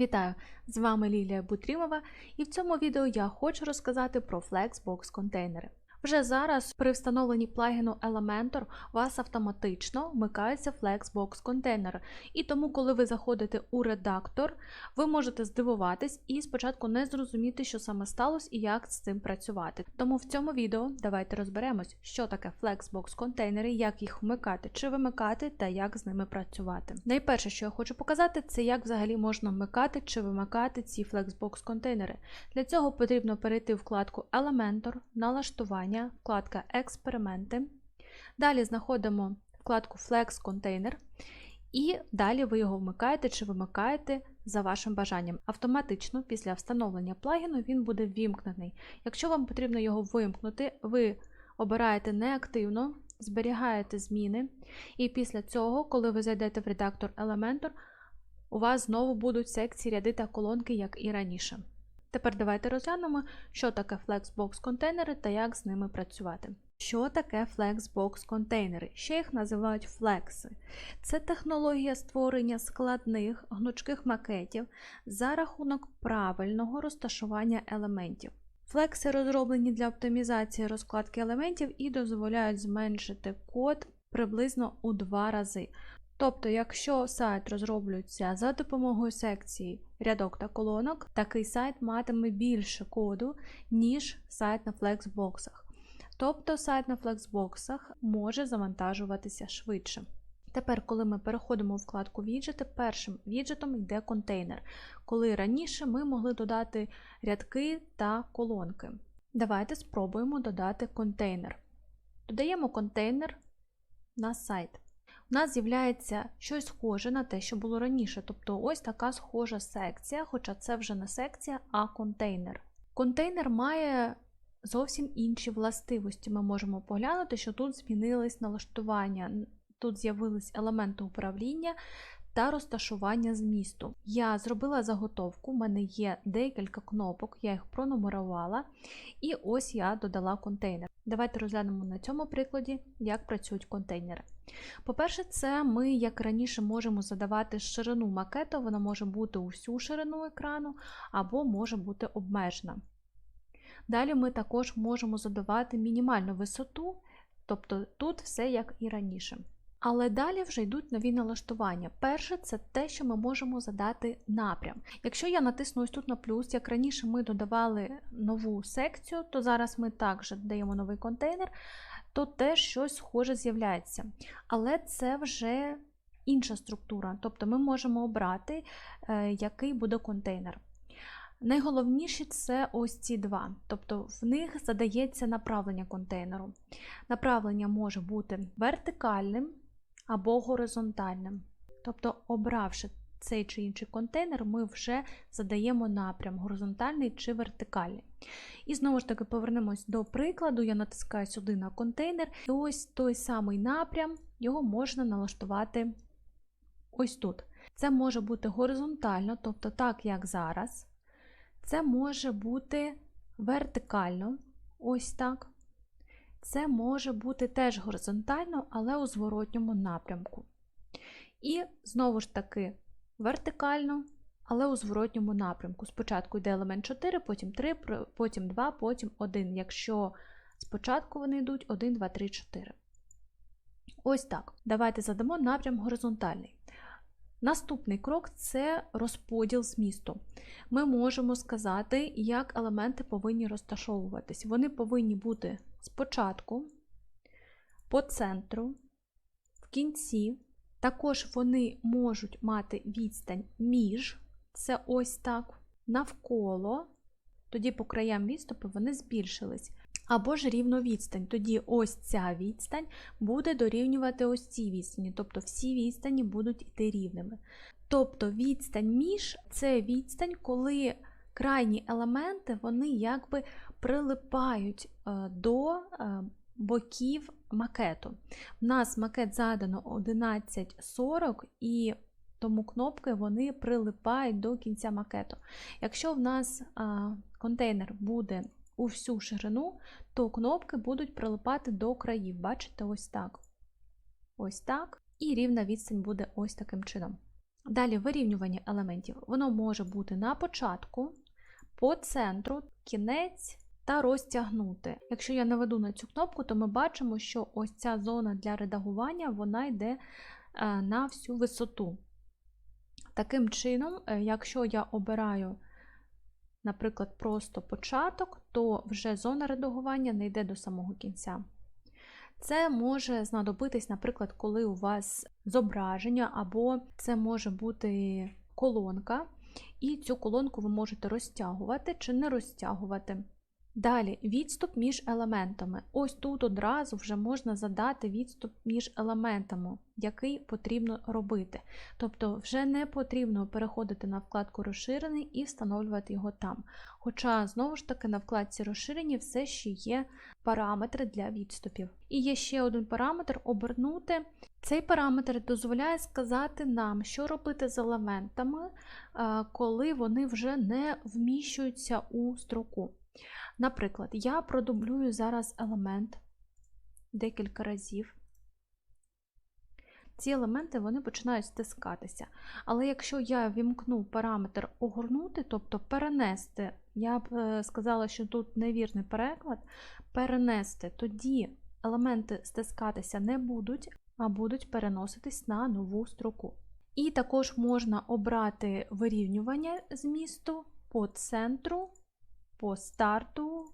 Вітаю! З вами Лілія Бутрімова, і в цьому відео я хочу розказати про Flexbox контейнери. Вже зараз при встановленні плагіну Elementor у вас автоматично вмикаються Flexbox контейнери. І тому, коли ви заходите у редактор, ви можете здивуватись і спочатку не зрозуміти, що саме сталося і як з цим працювати. Тому в цьому відео давайте розберемось, що таке Flexbox контейнери, як їх вмикати чи вимикати та як з ними працювати. Найперше, що я хочу показати, це як взагалі можна вмикати чи вимикати ці Flexbox контейнери. Для цього потрібно перейти в вкладку Elementor, налаштування, вкладка Експерименти. Далі знаходимо вкладку Flex Container. І далі ви його вмикаєте чи вимикаєте за вашим бажанням. Автоматично після встановлення плагіну він буде ввімкнений. Якщо вам потрібно його вимкнути, ви обираєте неактивно, зберігаєте зміни, і після цього, коли ви зайдете в редактор Elementor, у вас знову будуть секції, ряди та колонки, як і раніше. Тепер давайте розглянемо, що таке Flexbox контейнери та як з ними працювати. Що таке Flexbox контейнери? Ще їх називають флекси. Це технологія створення складних гнучких макетів за рахунок правильного розташування елементів. Флекси розроблені для оптимізації розкладки елементів і дозволяють зменшити код приблизно у два рази. Тобто, якщо сайт розроблюється за допомогою секції рядок та колонок, такий сайт матиме більше коду, ніж сайт на флексбоксах. Тобто сайт на флексбоксах може завантажуватися швидше. Тепер, коли ми переходимо у вкладку віджити, першим віджитом йде контейнер, коли раніше ми могли додати рядки та колонки. Давайте спробуємо додати контейнер. Додаємо контейнер на сайт у нас з'являється щось схоже на те, що було раніше. Тобто ось така схожа секція, хоча це вже не секція, а контейнер. Контейнер має зовсім інші властивості. Ми можемо поглянути, що тут змінились налаштування, тут з'явились елементи управління. Та розташування змісту. Я зробила заготовку, у мене є декілька кнопок, я їх пронумерувала, і ось я додала контейнер. Давайте розглянемо на цьому прикладі, як працюють контейнери. По-перше, це ми, як раніше, можемо задавати ширину макету, вона може бути усю ширину екрану, або може бути обмежена. Далі ми також можемо задавати мінімальну висоту, тобто тут все як і раніше. Але далі вже йдуть нові налаштування. Перше, це те, що ми можемо задати напрям. Якщо я натисну ось тут на плюс, як раніше ми додавали нову секцію, то зараз ми також додаємо новий контейнер, то теж щось схоже з'являється. Але це вже інша структура, тобто ми можемо обрати, е, який буде контейнер. Найголовніші це ось ці два, тобто в них задається направлення контейнеру. Направлення може бути вертикальним або горизонтальним. Тобто, обравши цей чи інший контейнер, ми вже задаємо напрям горизонтальний чи вертикальний. І знову ж таки повернемось до прикладу, я натискаю сюди на контейнер, і ось той самий напрям, його можна налаштувати ось тут. Це може бути горизонтально, тобто так, як зараз. Це може бути вертикально, ось так. Це може бути теж горизонтально, але у зворотньому напрямку. І знову ж таки вертикально, але у зворотньому напрямку. Спочатку йде елемент 4, потім 3, потім 2, потім 1. Якщо спочатку вони йдуть 1, 2, 3, 4. Ось так. Давайте задамо напрям горизонтальний. Наступний крок це розподіл змісту. Ми можемо сказати, як елементи повинні розташовуватись. Вони повинні бути спочатку, по центру, в кінці. Також вони можуть мати відстань між, це ось так, навколо, тоді по краям відступу вони збільшились. Або ж рівно відстань. Тоді ось ця відстань буде дорівнювати ось цій відстані, тобто всі відстані будуть йти рівними. Тобто відстань між це відстань, коли крайні елементи вони якби прилипають е, до е, боків макету. У нас макет задано 1140 і тому кнопки вони прилипають до кінця макету. Якщо в нас а, контейнер буде у всю ширину, то кнопки будуть прилипати до країв. Бачите, ось так. Ось так. І рівна відстань буде ось таким чином. Далі вирівнювання елементів. Воно може бути на початку, по центру, кінець та розтягнути. Якщо я наведу на цю кнопку, то ми бачимо, що ось ця зона для редагування вона йде е, на всю висоту. Таким чином, е, якщо я обираю, наприклад, просто початок, то вже зона редагування не йде до самого кінця. Це може знадобитись, наприклад, коли у вас зображення, або це може бути колонка, і цю колонку ви можете розтягувати чи не розтягувати. Далі відступ між елементами. Ось тут одразу вже можна задати відступ між елементами, який потрібно робити. Тобто вже не потрібно переходити на вкладку розширений і встановлювати його там. Хоча, знову ж таки, на вкладці розширені все ще є параметри для відступів. І є ще один параметр обернути. Цей параметр дозволяє сказати нам, що робити з елементами, коли вони вже не вміщуються у строку. Наприклад, я продублюю зараз елемент декілька разів. Ці елементи вони починають стискатися. Але якщо я вімкну параметр огорнути, тобто перенести, я б е, сказала, що тут невірний переклад, перенести, тоді елементи стискатися не будуть, а будуть переноситись на нову строку. І також можна обрати вирівнювання змісту по центру по старту,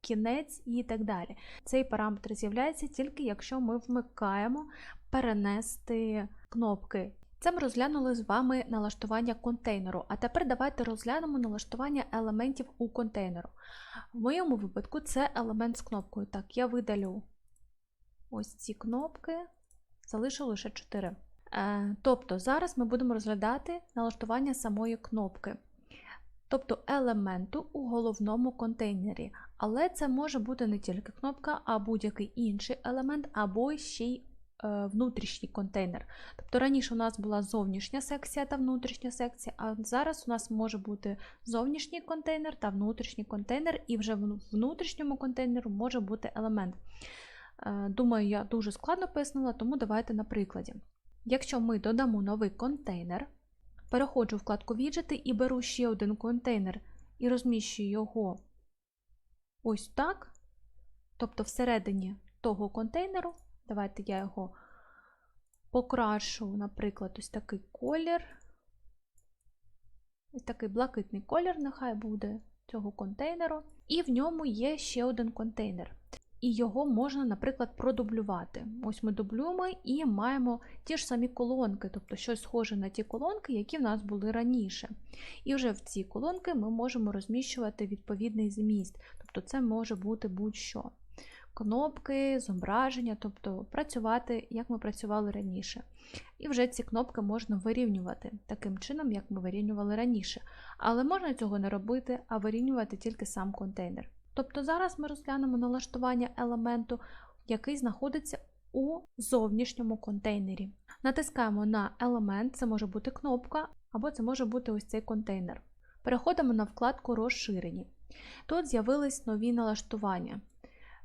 кінець і так далі. Цей параметр з'являється тільки якщо ми вмикаємо перенести кнопки. Це ми розглянули з вами налаштування контейнеру. А тепер давайте розглянемо налаштування елементів у контейнеру. В моєму випадку це елемент з кнопкою. Так, я видалю ось ці кнопки, залишу лише 4. Е, тобто зараз ми будемо розглядати налаштування самої кнопки тобто елементу у головному контейнері. Але це може бути не тільки кнопка, а будь-який інший елемент, або ще й е, внутрішній контейнер. Тобто раніше у нас була зовнішня секція та внутрішня секція, а зараз у нас може бути зовнішній контейнер та внутрішній контейнер, і вже в внутрішньому контейнеру може бути елемент. Е, думаю, я дуже складно пояснила, тому давайте на прикладі. Якщо ми додамо новий контейнер, Переходжу в вкладку віджити і беру ще один контейнер і розміщую його ось так. Тобто всередині того контейнеру, давайте я його покрашу, наприклад, ось такий колір. Ось такий блакитний колір, нехай буде цього контейнеру. І в ньому є ще один контейнер і його можна, наприклад, продублювати. Ось ми дублюємо і маємо ті ж самі колонки, тобто щось схоже на ті колонки, які в нас були раніше. І вже в ці колонки ми можемо розміщувати відповідний зміст, тобто це може бути будь-що. Кнопки, зображення, тобто працювати, як ми працювали раніше. І вже ці кнопки можна вирівнювати таким чином, як ми вирівнювали раніше. Але можна цього не робити, а вирівнювати тільки сам контейнер. Тобто зараз ми розглянемо налаштування елементу, який знаходиться у зовнішньому контейнері. Натискаємо на елемент, це може бути кнопка, або це може бути ось цей контейнер. Переходимо на вкладку Розширені. Тут з'явились нові налаштування.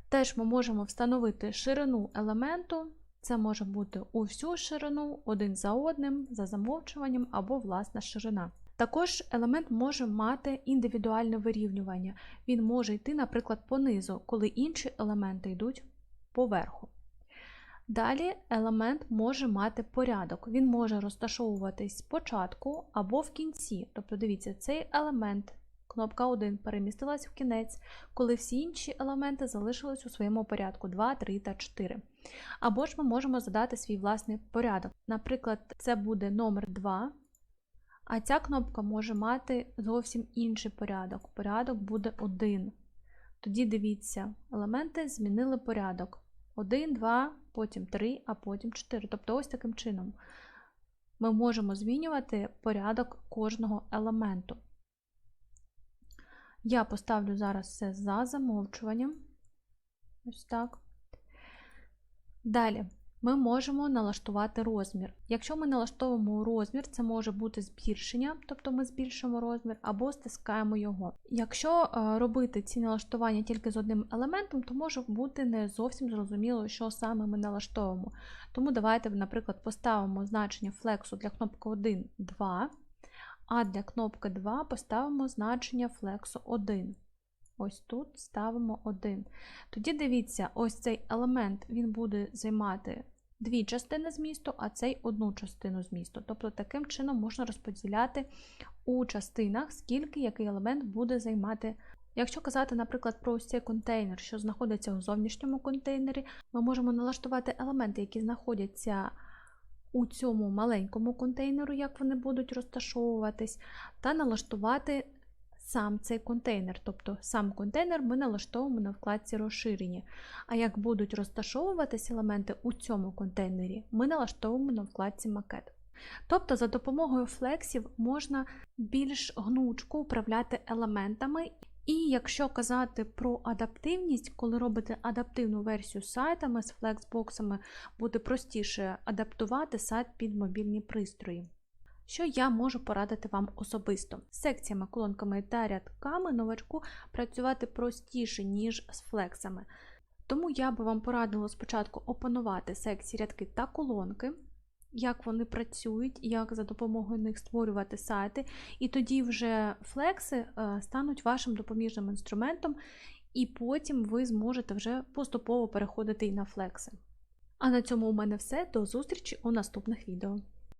Теж ми можемо встановити ширину елементу, це може бути у всю ширину, один за одним, за замовчуванням або власна ширина. Також елемент може мати індивідуальне вирівнювання. Він може йти, наприклад, понизу, коли інші елементи йдуть поверху. Далі елемент може мати порядок. Він може розташовуватись спочатку або в кінці. Тобто, дивіться, цей елемент, кнопка 1 перемістилась в кінець, коли всі інші елементи залишились у своєму порядку 2, 3 та 4. Або ж ми можемо задати свій власний порядок. Наприклад, це буде номер 2. А ця кнопка може мати зовсім інший порядок. Порядок буде один. Тоді дивіться, елементи змінили порядок. 1, 2, потім 3, а потім 4. Тобто, ось таким чином ми можемо змінювати порядок кожного елементу. Я поставлю зараз все за замовчуванням. Ось так. Далі. Ми можемо налаштувати розмір. Якщо ми налаштовуємо розмір, це може бути збільшення, тобто ми збільшуємо розмір, або стискаємо його. Якщо е, робити ці налаштування тільки з одним елементом, то може бути не зовсім зрозуміло, що саме ми налаштовуємо. Тому давайте, наприклад, поставимо значення флексу для кнопки 1, 2, а для кнопки 2 поставимо значення флексу 1. Ось тут ставимо 1. Тоді дивіться, ось цей елемент він буде займати дві частини змісту, а цей одну частину змісту. Тобто таким чином можна розподіляти у частинах, скільки який елемент буде займати. Якщо казати, наприклад, про ось цей контейнер, що знаходиться у зовнішньому контейнері, ми можемо налаштувати елементи, які знаходяться у цьому маленькому контейнеру, як вони будуть розташовуватись, та налаштувати сам цей контейнер. Тобто сам контейнер ми налаштовуємо на вкладці розширення. А як будуть розташовуватись елементи у цьому контейнері, ми налаштовуємо на вкладці макет. Тобто, за допомогою флексів можна більш гнучко управляти елементами. І якщо казати про адаптивність, коли робите адаптивну версію сайтами з флексбоксами, буде простіше адаптувати сайт під мобільні пристрої. Що я можу порадити вам особисто? З секціями, колонками та рядками новачку працювати простіше, ніж з флексами. Тому я би вам порадила спочатку опанувати секції рядки та колонки, як вони працюють, як за допомогою них створювати сайти, і тоді вже флекси е, стануть вашим допоміжним інструментом, і потім ви зможете вже поступово переходити і на флекси. А на цьому у мене все. До зустрічі у наступних відео.